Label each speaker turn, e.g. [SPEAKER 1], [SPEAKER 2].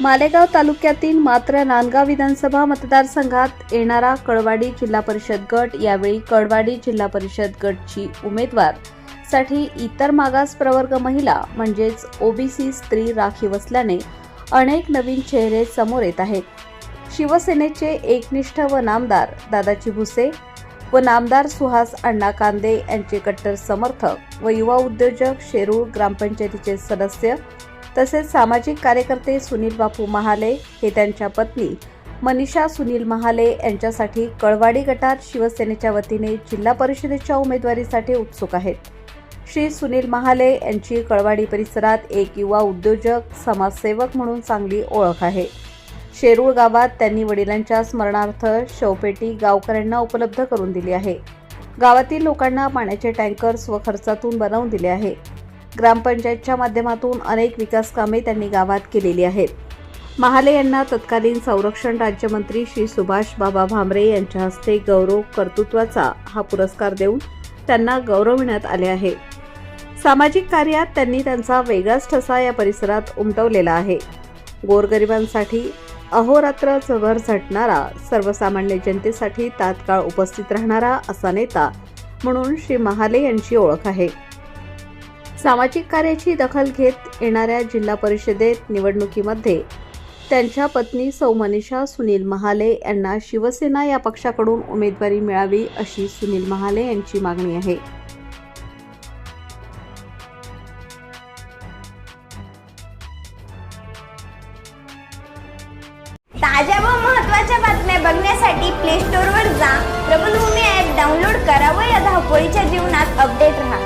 [SPEAKER 1] मालेगाव तालुक्यातील मात्र नांदगाव विधानसभा मतदारसंघात येणारा कळवाडी जिल्हा परिषद गट यावेळी कळवाडी जिल्हा परिषद गटची उमेदवारसाठी इतर मागास प्रवर्ग महिला म्हणजेच ओबीसी स्त्री राखीव असल्याने अनेक नवीन चेहरे समोर येत आहेत. शिवसेनेचे एकनिष्ठ व नामदार दादाजी भुसे व नामदार सुहास अण्णा कांदे यांचे कट्टर समर्थक व युवा उद्योजक शेरूळ ग्रामपंचायतीचे सदस्य तसेच सामाजिक कार्यकर्ते सुनील बापू महाले हे त्यांच्या पत्नी मनीषा सुनील महाले यांच्यासाठी कळवाडी गटात शिवसेनेच्या वतीने जिल्हा परिषदेच्या उमेदवारीसाठी उत्सुक आहेत. श्री सुनील महाले यांची कळवाडी परिसरात एक युवा उद्योजक समाजसेवक म्हणून चांगली ओळख आहे. शेरूळ गावात त्यांनी वडिलांच्या स्मरणार्थ शवपेटी गावकऱ्यांना उपलब्ध करून दिली आहे. गावातील लोकांना पाण्याचे टँकर स्वखर्चातून बनवून दिले आहे. ग्रामपंचायतच्या माध्यमातून अनेक विकास कामे त्यांनी गावात केलेली आहेत. महाले यांना तत्कालीन संरक्षण राज्यमंत्री श्री सुभाष बाबा भामरे यांच्या हस्ते गौरव कर्तृत्वाचा हा पुरस्कार देऊन त्यांना गौरविण्यात आले आहे. सामाजिक कार्यात त्यांनी त्यांचा वेगळाच ठसा या परिसरात उमटवलेला आहे. गोरगरिबांसाठी अहोरात्र चवर झटणारा सर्वसामान्य जनतेसाठी तात्काळ उपस्थित राहणारा असा नेता म्हणून श्री महाले यांची ओळख आहे. सामाजिक कार्याची दखल घेत येणाऱ्या जिल्हा परिषदेत निवडणुकीमध्ये त्यांच्या पत्नी सौ मनीषा सुनील महाले यांना शिवसेना या पक्षाकडून उमेदवारी मिळावी अशी सुनील महाले यांची मागणी आहे.
[SPEAKER 2] ताज्या व महत्त्वाच्या बातम्या बघण्यासाठी प्ले स्टोअरवर जा. प्रबलभूमी ॲप डाउनलोड करा व या धावपळीच्या जीवनात अपडेट राहा.